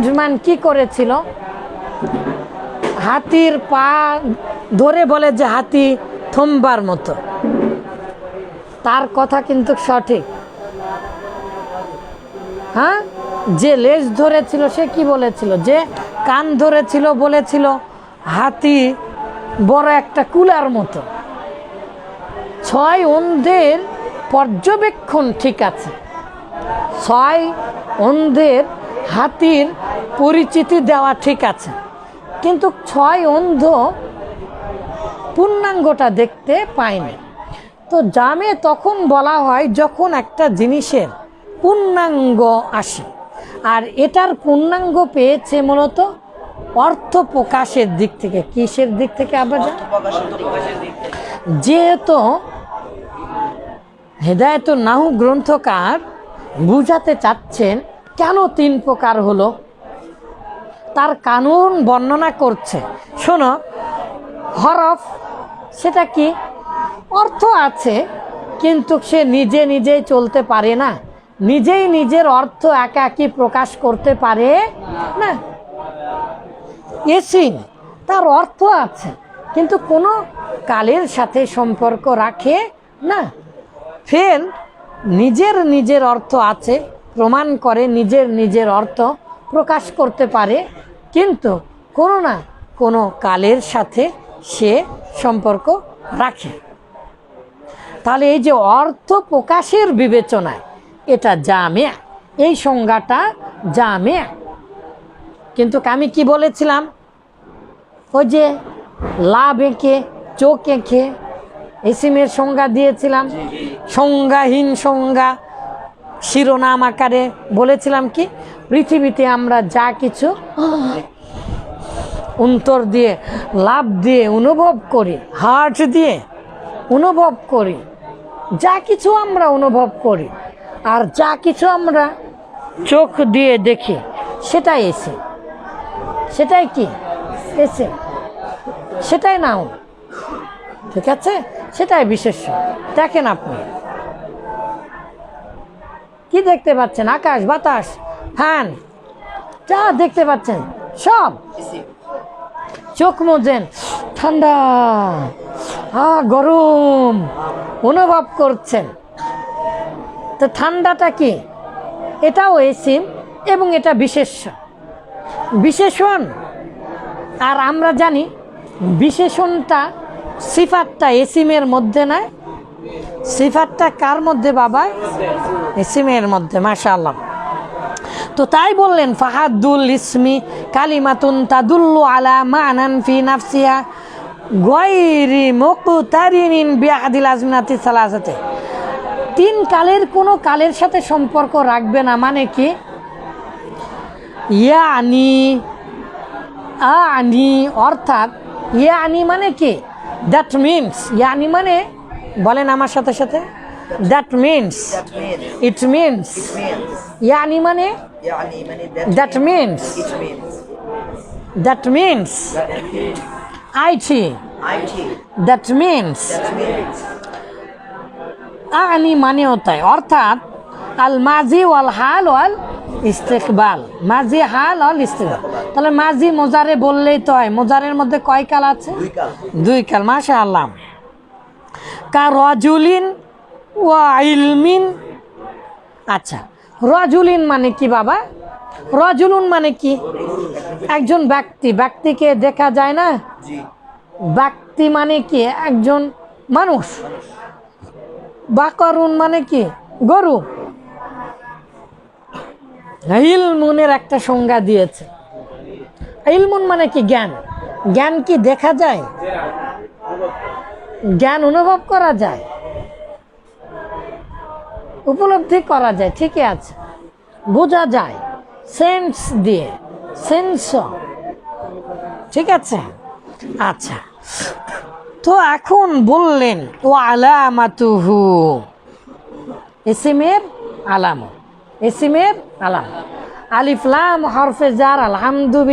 হ্যান্ডম্যান কি করেছিল? হাতির পা ধরে বলে যে হাতি থমবার মতো। তার কথা কিন্তু সঠিক। হ্যাঁ? যে লেজ ধরেছিল, সে কি বলেছিল? যে কান ধরেছিল বলেছিল, হাতি বড় একটা কুলার মতো। ছয় অন্ধের পর্যবেক্ষণ ঠিক আছে। ছয় অন্ধের হাতির পরিচিতি দেওয়া ঠিক আছে। কিন্তু ছয় অন্ধ পূর্ণাঙ্গটা দেখতে পায়নি। তো জামে তখন বলা হয় যখন একটা জিনিসের পূর্ণাঙ্গ আসে। আর এটার পূর্ণাঙ্গ পেয়েছে মূলত অর্থ প্রকাশের দিক থেকে। কিসের দিক থেকে আবার যেহেতু হেদায়ত নাহু গ্রন্থকার বুঝাতে চাচ্ছেন কেন তিন প্রকার হলো? তার কানুন বর্ণনা করছে। শোনো, হরফ, সেটা কি? অর্থ আছে, কিন্তু সে নিজে নিজেই চলতে পারে না। নিজেই নিজের অর্থ একা একই প্রকাশ করতে পারে না। এসিন তার অর্থ আছে, কিন্তু কোনো কালের সাথে সম্পর্ক রাখে না। ফের নিজের নিজের অর্থ আছে প্রমাণ করে নিজের নিজের অর্থ প্রকাশ করতে পারে। কিন্তু কোনো না কোনো কালের সাথে সে সম্পর্ক রাখে। তাহলে এই যে অর্থ প্রকাশের বিবেচনায় এটা জামে এই সংজ্ঞাটা জামে কিন্তু আমি কি বলেছিলাম? ওই যে লাভ এঁকে চোখ এঁকে এসিমের সংজ্ঞা দিয়েছিলাম। সংজ্ঞাহীন সংজ্ঞা শিরোনাম আকারে বলেছিলাম কি? পৃথিবীতে আমরা যা কিছু অন্তর দিয়ে, লাভ দিয়ে অনুভব করি, হার্ট দিয়ে অনুভব করি, যা কিছু আমরা অনুভব করি, আর যা কিছু আমরা চোখ দিয়ে দেখি, সেটাই এসে। সেটাই কি? এসে। সেটাই নাও ঠিক আছে? সেটাই বিশেষ্য। দেখেন আপনি। কি দেখতে পাচ্ছেন? আকাশ, বাতাস, ফ্যান, যা দেখতে পাচ্ছেন, সব। চোখ মোজেন, ঠান্ডা। আ, গরম। অনুভব করছেন। তো ঠান্ডাটা কি? এটাও এসিম এবং এটা বিশেষ। বিশেষণ, আর আমরা জানি বিশেষণটা, সিফাতটা এসিমের মধ্যে নয় সিফাতটা কার মধ্যে, বাবা? এসিমের মধ্যে, মাশাআল্লাহ। তো তাই বললেন, ফাহাদুল ইসমি কালিমাতুন তাদুল্লু আলা মানান ফি নাফসিহা গয়রি মুকতারিনিন বিআদিল আজমিনাতি সালাসাতে। তিন কালের কোনো কালের সাথে সম্পর্ক রাখবে না মানে কি? ইয়ানি, আনি, অর্থাৎ ইয়ানি মানে কি? দ্যাট মিনস ইয়ানি মানে বলেন আমার সাথে সাথে। দ্যাট মিনস ইট মিনস ইয়ানি মানে? That means that means IT that means আনি মানে তাই অর্থাৎ আল মাজি ওয়াল হাল ওয়াল ইস্তেকবাল। মাজি হাল অল ইস্তেকবাল। তাহলে মাজি মোজারে বললেই তো হয়। মোজারের মধ্যে কয় কাল আছে? দুই কাল। মাসে আল্লাহ কা রজুলিন ওয়া ইলমিন। আচ্ছা রজুলিন মানে কি বাবা? রজুলুন মানে কি? একজন ব্যক্তি ব্যক্তিকে দেখা যায় না? ব্যক্তি মানে কি? একজন মানুষ। বাকরুন মানে কি? গরু। ইলমুনের একটা সংজ্ঞা দিয়েছে। ইলমুন মানে কি? জ্ঞান। জ্ঞান কি দেখা যায়? জ্ঞান অনুভব করা যায়। উপলব্ধি করা যায়, ঠিকই আছে। বোঝা যায় সেন্স দিয়ে সেন্স ঠিক আছে? আচ্ছা। তো এখন বললেন ও আলামাতুহু এসিমের আলাম। এসিমের আলাম। আলিফলাম হরফে জার, আলহামদুবি